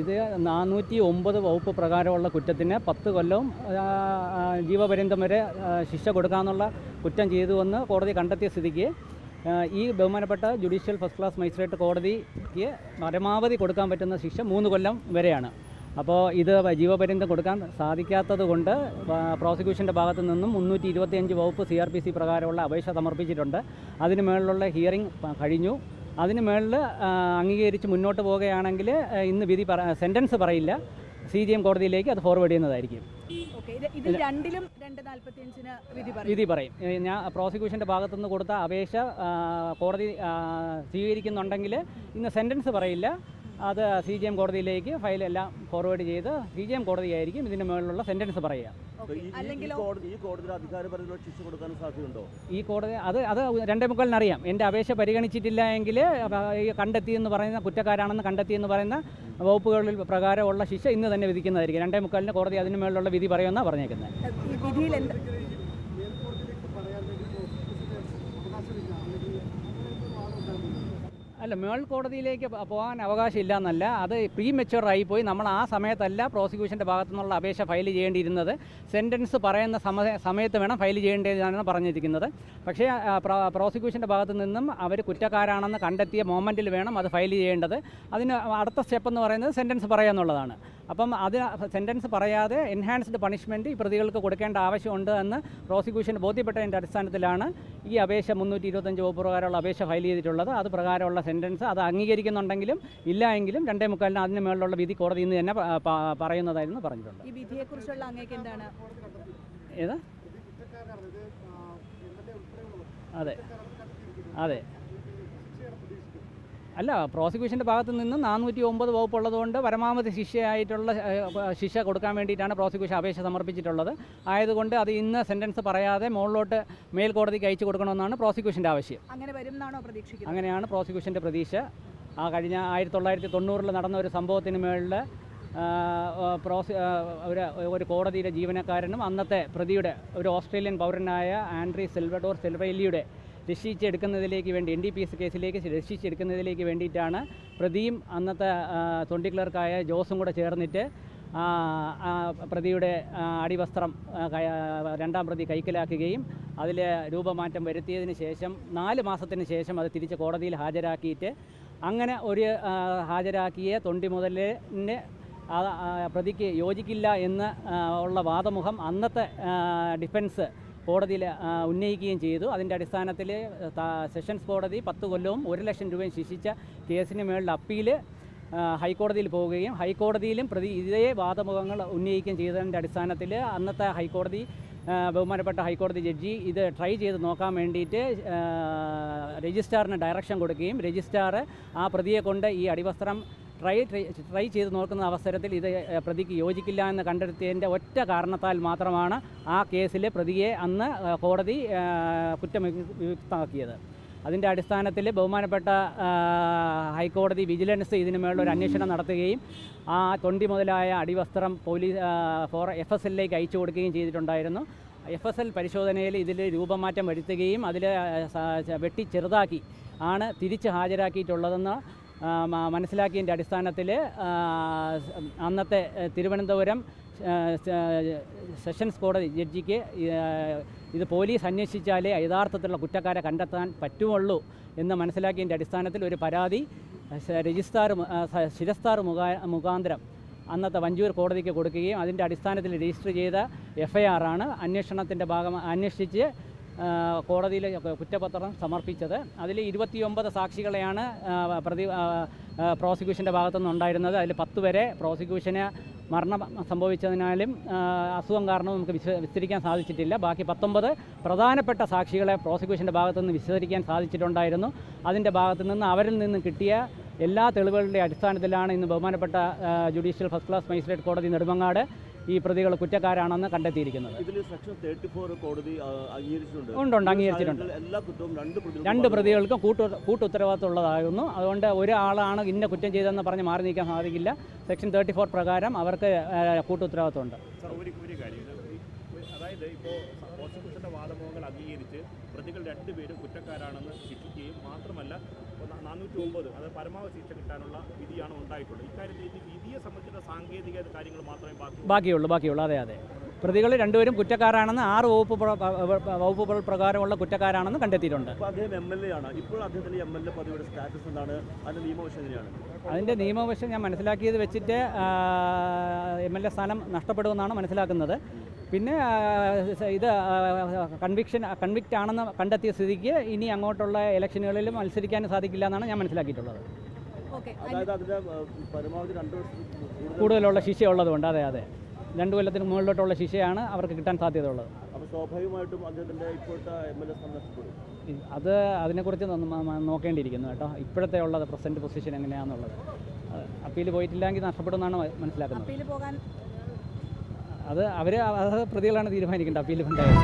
ഇത് നാനൂറ്റി ഒമ്പത് വകുപ്പ് പ്രകാരമുള്ള കുറ്റത്തിന് പത്ത് കൊല്ലവും ജീവപര്യന്തം വരെ ശിക്ഷ കൊടുക്കാമെന്നുള്ള കുറ്റം ചെയ്തുവെന്ന് കോടതി കണ്ടെത്തിയ സ്ഥിതിക്ക് ഈ ബഹുമാനപ്പെട്ട ജുഡീഷ്യൽ ഫസ്റ്റ് ക്ലാസ് മജിസ്ട്രേറ്റ് കോടതിക്ക് പരമാവധി കൊടുക്കാൻ പറ്റുന്ന ശിക്ഷ മൂന്ന് കൊല്ലം വരെയാണ്. അപ്പോൾ ഇത് ജീവപര്യന്തം കൊടുക്കാൻ സാധിക്കാത്തത് കൊണ്ട് പ്രോസിക്യൂഷന്റെ ഭാഗത്തു നിന്നും മുന്നൂറ്റി ഇരുപത്തിയഞ്ച് വകുപ്പ് സി ആർ പി സി പ്രകാരമുള്ള അപേക്ഷ സമർപ്പിച്ചിട്ടുണ്ട്. അതിന് മേളിലുള്ള ഹിയറിംഗ് കഴിഞ്ഞു. അതിന് മേളിൽ അംഗീകരിച്ച് മുന്നോട്ട് പോവുകയാണെങ്കിൽ ഇന്ന് വിധി പറ സെന്റൻസ് പറയില്ല. സി ജി എം കോടതിയിലേക്ക് അത് ഫോർവേഡ് ചെയ്യുന്നതായിരിക്കും. വിധി പറയും. ഞാൻ പ്രോസിക്യൂഷന്റെ ഭാഗത്തുനിന്ന് കൊടുത്ത അപേക്ഷ കോടതി സ്വീകരിക്കുന്നുണ്ടെങ്കിൽ ഇന്ന് സെന്റൻസ് പറയില്ല. അത് സി ജി എം കോടതിയിലേക്ക് ഫയലെല്ലാം ഫോർവേഡ് ചെയ്ത് സി ജി എം കോടതിയായിരിക്കും ഇതിന് മുകളിലുള്ള സെന്റൻസ് പറയുക. ഈ- കോടതി ഈ കോടതിയുടെ അധികാരപരമായ ശിക്ഷ കൊടുക്കാൻ സാധ്യതയുണ്ടോ? ഈ കോടതി അത് അത് രണ്ടേ മുക്കാലിന് അറിയാം. എന്റെ അപേക്ഷ പരിഗണിച്ചിട്ടില്ല എങ്കിൽ ഈ കണ്ടെത്തി എന്ന് പറയുന്ന കുറ്റക്കാരാണെന്ന് കണ്ടെത്തി എന്ന് പറയുന്ന വകുപ്പുകളിൽ പ്രകാരമുള്ള ശിക്ഷ ഇന്ന് തന്നെ വിധിക്കുന്നതായിരിക്കും. രണ്ടേ മുക്കാലിന് കോടതി അതിന് മുകളിലുള്ള വിധി പറയുമെന്നാണ് പറഞ്ഞേക്കുന്നത്. അല്ല മേൾ കോടതിയിലേക്ക് പോകാൻ പോകാൻ അവകാശമില്ല എന്നല്ല അത് പ്രീ മെച്ചുവർ ആയിപ്പോയി നമ്മൾ ആ സമയത്തല്ല പ്രോസിക്യൂഷന്റെ ഭാഗത്തു നിന്നുള്ള അപേക്ഷ ഫയൽ ചെയ്യേണ്ടിയിരുന്നത്. സെന്റൻസ് പറയുന്ന സമയ സമയത്ത് വേണം ഫയൽ ചെയ്യേണ്ടതാണെന്ന് പറഞ്ഞിരിക്കുന്നത്. പക്ഷേ പ്രോസിക്യൂഷന്റെ ഭാഗത്തു നിന്നും അവർ കുറ്റക്കാരാണെന്ന് കണ്ടെത്തിയ മൊമെന്റിൽ വേണം അത് ഫയൽ ചെയ്യേണ്ടത്. അതിന് അടുത്ത സ്റ്റെപ്പ് എന്ന് പറയുന്നത് സെന്റൻസ് പറയുക എന്നുള്ളതാണ്. അപ്പം അത് സെന്റൻസ് പറയാതെ എൻഹാൻസ്ഡ് പണിഷ്മെന്റ് ഈ പ്രതികൾക്ക് കൊടുക്കേണ്ട ആവശ്യമുണ്ട് എന്ന് പ്രോസിക്യൂഷൻ ബോധ്യപ്പെട്ടതിന്റെ അടിസ്ഥാനത്തിലാണ് ഈ അപേക്ഷ മുന്നൂറ്റി ഇരുപത്തഞ്ച് വകുപ്പ് പ്രകാരമുള്ള അപേക്ഷ ഫയൽ ചെയ്തിട്ടുള്ളത്. അത് പ്രകാരമുള്ള സെന്റൻസ് അത് അംഗീകരിക്കുന്നുണ്ടെങ്കിലും ഇല്ല എങ്കിലും രണ്ടേ മുക്കാലിന് അതിന് മേളിലുള്ള വിധി കോടതി ഇന്ന് തന്നെ പറയുന്നതായിരുന്നു പറഞ്ഞിട്ടുണ്ട്. ഈ വിധിയെക്കുറിച്ചുള്ള അങ്ങേക്ക് എന്താണ്? ഏത്? അതെ. അതെ. അല്ല പ്രോസിക്യൂഷന്റെ ഭാഗത്ത് നിന്ന് നാനൂറ്റി ഒമ്പത് വകുപ്പുള്ളതുകൊണ്ട് പരമാവധി ശിക്ഷയായിട്ടുള്ള ശിക്ഷ കൊടുക്കാൻ വേണ്ടിയിട്ടാണ് പ്രോസിക്യൂഷൻ അപേക്ഷ സമർപ്പിച്ചിട്ടുള്ളത്. ആയതുകൊണ്ട് അത് ഇന്ന് സെന്റൻസ് പറയാതെ മുകളിലോട്ട് മേൽക്കോടതിക്ക് അയച്ചു കൊടുക്കണമെന്നാണ് പ്രോസിക്യൂഷന്റെ ആവശ്യം. അങ്ങനെ വരും പ്രതീക്ഷ പ്രതീക്ഷിക്കുന്നത്? അങ്ങനെയാണ് പ്രോസിക്യൂഷന്റെ പ്രതീക്ഷ. ആ കഴിഞ്ഞ ആയിരത്തി തൊള്ളായിരത്തി തൊണ്ണൂറിൽ നടന്ന ഒരു സംഭവത്തിന് മേളിൽ പ്രോസി ഒരു ഒരു കോടതിയിലെ ജീവനക്കാരനും അന്നത്തെ പ്രതിയുടെ ഒരു ഓസ്ട്രേലിയൻ പൗരനായ ആൻഡ്രി സിൽവഡോർ സിൽവയിലിയുടെ രക്ഷിച്ചെടുക്കുന്നതിലേക്ക് വേണ്ടി എൻ ഡി പി എസ് കേസിലേക്ക് രക്ഷിച്ചെടുക്കുന്നതിലേക്ക് വേണ്ടിയിട്ടാണ് പ്രതിയും അന്നത്തെ തൊണ്ടി ക്ലർക്കായ ജോസും കൂടെ ചേർന്നിട്ട് പ്രതിയുടെ അടിവസ്ത്രം രണ്ടാം പ്രതി കൈക്കലാക്കുകയും അതിൽ രൂപമാറ്റം വരുത്തിയതിന് ശേഷം നാല് മാസത്തിന് ശേഷം അത് തിരിച്ച് കോടതിയിൽ ഹാജരാക്കിയിട്ട് അങ്ങനെ ഒരു ഹാജരാക്കിയ തൊണ്ടി മുതലിനെ പ്രതിക്ക് യോജിക്കില്ല എന്ന് ഉള്ള വാദമുഖം അന്നത്തെ ഡിഫൻസ് കോടതിയിൽ ഉന്നയിക്കുകയും ചെയ്തു. അതിന്റെ അടിസ്ഥാനത്തിൽ സെഷൻസ് കോടതി പത്ത് കൊല്ലവും ഒരു ലക്ഷം രൂപയും ശിക്ഷിച്ച കേസിന് മേളിൽ അപ്പീൽ ഹൈക്കോടതിയിൽ പോവുകയും ഹൈക്കോടതിയിലും പ്രതി ഇതേ വാദമുഖങ്ങൾ ഉന്നയിക്കുകയും ചെയ്തതിന്റെ അടിസ്ഥാനത്തിൽ അന്നത്തെ ഹൈക്കോടതി ബഹുമാനപ്പെട്ട ഹൈക്കോടതി ജഡ്ജി ഇത് ട്രൈ ചെയ്ത് നോക്കാൻ വേണ്ടിയിട്ട് രജിസ്ട്രാറിന് ഡയറക്ഷൻ കൊടുക്കുകയും രജിസ്ട്രാർ ആ പ്രതിയെ കൊണ്ട് ഈ അടിവസ്ത്രം ട്രൈ ട്രൈ ചെയ്ത് നോക്കുന്ന അവസരത്തിൽ ഇത് പ്രതിക്ക് യോജിക്കില്ല എന്ന് കണ്ടെത്തിയതിന്റെ ഒറ്റ കാരണത്താൽ മാത്രമാണ് ആ കേസിലെ പ്രതിയെ അന്ന് കോടതി ആ, കുറ്റവിയുക്തമാക്കിയത് അതിന്റെ അടിസ്ഥാനത്തിൽ ബഹുമാനപ്പെട്ട ഹൈക്കോടതി വിജിലൻസ് ഇതിനു ഒരു അന്വേഷണം നടത്തുകയും ആ തൊണ്ടി മുതലായ അടിവസ്ത്രം പോലീസ് ഫോർ എഫ് എസ് എല്ലിലേക്ക് അയച്ചു കൊടുക്കുകയും ചെയ്തിട്ടുണ്ടായിരുന്നു. എഫ് എസ് എൽ പരിശോധനയിൽ ഇതിൽ രൂപമാറ്റം വരുത്തുകയും അതിൽ വെട്ടി ചെറുതാക്കി ആണ് തിരിച്ച് ഹാജരാക്കിയിട്ടുള്ളതെന്ന് മനസ്സിലാക്കിയതിന്റെ അടിസ്ഥാനത്തിൽ അന്നത്തെ തിരുവനന്തപുരം സെഷൻസ് കോടതി ജഡ്ജിക്ക് ഇത് പോലീസ് അന്വേഷിച്ചാലേ യഥാർത്ഥത്തിലുള്ള കുറ്റക്കാരെ കണ്ടെത്താൻ പറ്റുമുള്ളൂ എന്ന് മനസ്സിലാക്കിയതിന്റെ അടിസ്ഥാനത്തിൽ ഒരു പരാതി രജിസ്ട്രാർ ശിരസ്താർ മുഖാ മുഖാന്തരം അന്നത്തെ വഞ്ചൂർ കോടതിക്ക് കൊടുക്കുകയും അതിന്റെ അടിസ്ഥാനത്തിൽ രജിസ്റ്റർ ചെയ്ത എഫ് ഐ അന്വേഷണത്തിന്റെ ഭാഗം അന്വേഷിച്ച് കോടതിയിൽ കുറ്റപത്രം സമർപ്പിച്ചത്. അതിൽ ഇരുപത്തിയൊമ്പത് സാക്ഷികളെയാണ് പ്രതി പ്രോസിക്യൂഷന്റെ ഭാഗത്തുനിന്ന് ഉണ്ടായിരുന്നത്. അതിൽ പത്ത് വരെ പ്രോസിക്യൂഷന് മരണം സംഭവിച്ചതിനാലും അസുഖം കാരണം നമുക്ക് വിശ വിസ്തരിക്കാൻ സാധിച്ചിട്ടില്ല. ബാക്കി പത്തൊമ്പത് പ്രധാനപ്പെട്ട സാക്ഷികളെ പ്രോസിക്യൂഷന്റെ ഭാഗത്തുനിന്ന് വിശദീകരിക്കാൻ സാധിച്ചിട്ടുണ്ടായിരുന്നു. അതിന്റെ ഭാഗത്തു നിന്ന് അവരിൽ നിന്ന് കിട്ടിയ എല്ലാ തെളിവുകളുടെ അടിസ്ഥാനത്തിലാണ് ഇന്ന് ബഹുമാനപ്പെട്ട ജുഡീഷ്യൽ ഫസ്റ്റ് ക്ലാസ് മജിസ്ട്രേറ്റ് കോടതി നെടുമങ്ങാട് ഈ പ്രതികൾ കുറ്റക്കാരാണെന്ന് കണ്ടെത്തിയിരിക്കുന്നത്. ആ, അംഗീകരിച്ചിട്ടുണ്ട്. ഉണ്ട്, ഉണ്ട്, അംഗീകരിച്ചിട്ടുണ്ട്. എല്ലാ കുറ്റവും രണ്ട് പ്രതികൾക്കും രണ്ട് കൂട്ടുത്തരവാദിത്വം പ്രതികൾക്കും കൂട്ടു കൂട്ടുത്തരവാദിത്തമുള്ളതാകുന്നു അതുകൊണ്ട് ഒരാളാണ് ഇന്ന കുറ്റം ചെയ്തതെന്ന് പറഞ്ഞ് മാറി നീക്കാൻ സാധിക്കില്ല. സെക്ഷൻ തേർട്ടി ഫോർ പ്രകാരം അവർക്ക് കൂട്ടുത്തരവാദിത്വം കൂട്ടുത്തരവാദിത്തമുണ്ട്. അതായത് ഇപ്പോൾ പ്രോസിക്യൂഷന്റെ വാദമുഖങ്ങൾ അംഗീകരിച്ച് പ്രതികൾ രണ്ടുപേരും കുറ്റക്കാരാണെന്ന് ശിക്ഷിക്കുകയും മാത്രമല്ല നാനൂറ്റി ഒമ്പത് അത് പരമാവധി ശിക്ഷ കിട്ടാനുള്ള വിധിയാണ് ഉണ്ടായിട്ടുള്ളത്. ഇക്കാര്യത്തിൽ ഇനി വിധിയെ സംബന്ധിച്ച സാങ്കേതിക കാര്യങ്ങൾ മാത്രമേ ബാക്കി ബാക്കിയുള്ളൂ ബാക്കിയുള്ളൂ. അതെ അതെ. പ്രതികൾ രണ്ടുപേരും കുറ്റക്കാരാണെന്ന് ആറ് വകുപ്പ് വകുപ്പുകൾ പ്രകാരമുള്ള കുറ്റക്കാരാണെന്ന് കണ്ടെത്തിയിട്ടുണ്ട്. അദ്ദേഹം എം എൽ എ ആണ്. ഇപ്പോൾ അദ്ദേഹത്തിന്റെ എം എൽ എ പദവിയുടെ സ്റ്റാറ്റസ് എന്താണ്? അതിന്റെ നിയമവശം എങ്ങനെയാണ്? അതിന്റെ നിയമവശം ഞാൻ മനസ്സിലാക്കിയത് വെച്ചിട്ട് എം എൽ എ സ്ഥാനം നഷ്ടപ്പെടുമെന്നാണ് മനസ്സിലാക്കുന്നത്. പിന്നെ ഇത് കൺവിക്ഷൻ കൺവിക്റ്റ് ആണെന്ന് കണ്ടെത്തിയ സ്ഥിതിക്ക് ഇനി അങ്ങോട്ടുള്ള ഇലക്ഷനുകളിൽ മത്സരിക്കാൻ സാധിക്കില്ല എന്നാണ് ഞാൻ മനസ്സിലാക്കിയിട്ടുള്ളത്. ഓക്കെ അതായത് അതിന്റെ പരമാവധി രണ്ട് വർഷത്തിൽ കൂടുതൽ കൂടുതലുള്ള ശിക്ഷ ഉള്ളതുകൊണ്ട് അതെ അതെ. രണ്ടു കൊല്ലത്തിന് മുകളിലോട്ടുള്ള ശിക്ഷയാണ് അവർക്ക് കിട്ടാൻ സാധ്യതയുള്ളത്. സ്വാഭാവികമായിട്ടും അദ്ദേഹത്തിന്റെ ഇപ്പോഴത്തെ എം എൽ എ സ്ഥാനം അത് അതിനെക്കുറിച്ച് നോക്കേണ്ടിയിരിക്കുന്നു കേട്ടോ. ഇപ്പോഴത്തെ ഉള്ളത് പ്രസന്റ് പൊസിഷൻ എങ്ങനെയാണെന്നുള്ളത് അപ്പീൽ പോയിട്ടില്ലെങ്കിൽ നഷ്ടപ്പെടുമെന്നാണ് മനസ്സിലാക്കുന്നത്. അപ്പീൽ പോകാൻ അത് അവർ പ്രതികളാണ് തീരുമാനിക്കേണ്ടത് അപ്പീൽ ഉണ്ടായത്.